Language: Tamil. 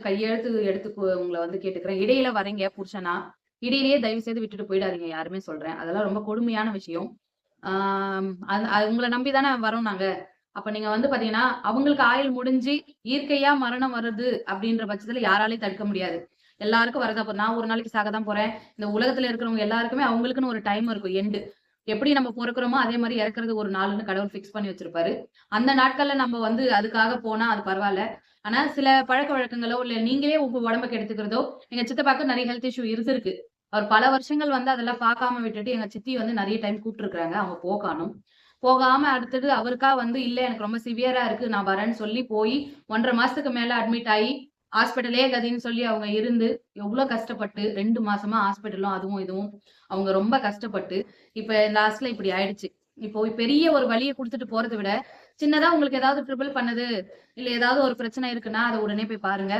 கையெழுத்து எடுத்து உங்களை வந்து கேட்டுக்கிறேன். இடையில வரீங்க புருஷனா? இடையிலேயே தயவு செய்து விட்டுட்டு போயிடாதீங்க யாருமே சொல்றேன். அதெல்லாம் ரொம்ப கொடுமையான விஷயம். ஆஹ் உங்களை நம்பி தானே வரோம் நாங்க. அப்ப நீங்க வந்து பாத்தீங்கன்னா அவங்களுக்கு ஆயுள் முடிஞ்சு இயற்கையா மரணம் வருது அப்படின்ற பட்சத்துல யாராலையும் தடுக்க முடியாது. எல்லாருக்கும் வரதா நான் ஒரு நாளைக்கு சாக தான் போறேன். இந்த உலகத்துல இருக்கிறவங்க எல்லாருக்குமே அவங்களுக்குன்னு ஒரு டைம் இருக்கும் எண்டு எப்படி நம்ம பொறுக்கிறோமோ அதே மாதிரி இறக்குறது ஒரு நாள்னு கடவுள் ஃபிக்ஸ் பண்ணி வச்சிருப்பாரு. அந்த நாட்கள்ல நம்ம வந்து அதுக்காக போனா அது பரவாயில்ல. ஆனா சில பழக்க வழக்கங்களோ இல்ல நீங்களே உங்க உடம்ப கெடுத்துக்கிறதோ எங்க சித்தப்பாக்கு நிறைய ஹெல்த் இஷ்யூ இருந்திருக்கு. அவர் பல வருஷங்கள் வந்து அதெல்லாம் பார்க்காம விட்டுட்டு எங்க சித்தி வந்து நிறைய டைம் கூப்பிட்டுருக்காங்க அவங்க போகணும் போகாம அடுத்தது அவருக்கா வந்து இல்ல எனக்கு ரொம்ப சிவியரா இருக்கு. நான் வரேன்னு சொல்லி போய் ஒன்றரை மாசத்துக்கு மேல அட்மிட் ஆகி ஹாஸ்பிட்டலே கதின்னு சொல்லி அவங்க இருந்து எவ்வளவு கஷ்டப்பட்டு ரெண்டு மாசமா ஹாஸ்பிட்டலும் அதுவும் இதுவும் அவங்க ரொம்ப கஷ்டப்பட்டு இப்ப லாஸ்ட்ல இப்படி ஆயிடுச்சு. இப்போ பெரிய ஒரு வழியை கொடுத்துட்டு போறதை விட சின்னதா உங்களுக்கு ஏதாவது ட்ரிபிள் பண்ணுது இல்ல ஏதாவது ஒரு பிரச்சனை இருக்குன்னா அதை உடனே போய் பாருங்க.